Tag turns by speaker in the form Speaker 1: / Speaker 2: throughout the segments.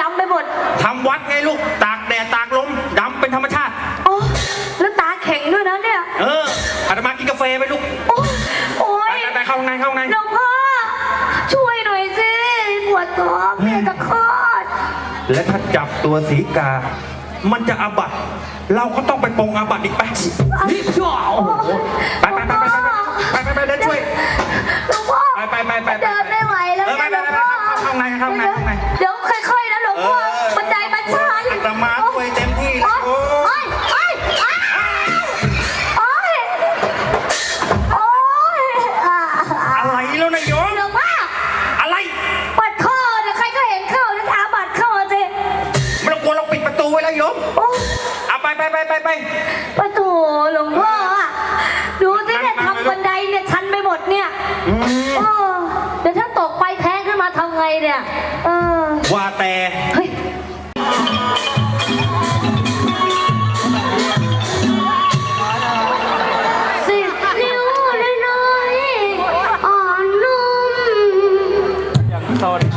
Speaker 1: ดำไปหมด
Speaker 2: ทำวัดไงลูก ตากแดดตากลมดำเป็นธรรมชาติ
Speaker 1: โอ้แล้วตาแข็งด้วยนะเนี่ย
Speaker 2: เอออาตมากินกาแฟไปลูก
Speaker 1: โอ้โอ้
Speaker 2: ไป
Speaker 1: ย
Speaker 2: ไปไปเข้าข้างในเข้าข้างใน
Speaker 1: หลวงพ่อ ช่วยหน่อยสิปวดท้องเนี่ยจะคลอด
Speaker 2: และถ้าจับตัวสีกา มันจะอาบัตเราก็ต้องไปปรงอาบัตอีกไปนี่ชั่วโอ้โหไปไปไปไปไปไปไปไปเดินช่วย
Speaker 1: หลวงพ่อ
Speaker 2: ไปไปไปไปไป
Speaker 1: เดินไม่ไหวแล้ว
Speaker 2: เออไปไปไปไปเข้าข้างในเข้าข้างใน เอาไปไปไปไปไปป
Speaker 1: ระตูหลวงพ่ออะดูสิเนี่ยทำบันไดเนี่ยชันไปหมดเนี่ย
Speaker 2: อืม
Speaker 1: เออเดี๋ยวถ้าตกไปแท้งขึ้นมาทำไงเนี่ย เออ
Speaker 2: ว่าแต่
Speaker 1: เฮ้ย สิบนิ้วน้อยๆอ่อนนุ่มก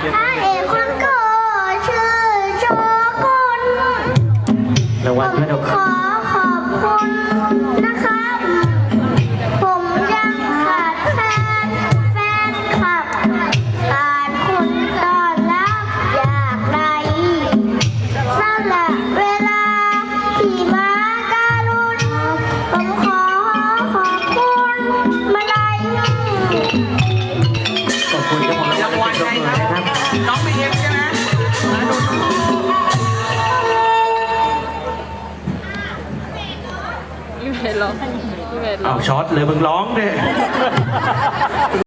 Speaker 1: ถ้欢歌ด็
Speaker 3: พี่เวทร้องพี่เวทร้อง
Speaker 2: เอาช็อตเลยมึงร้องดิ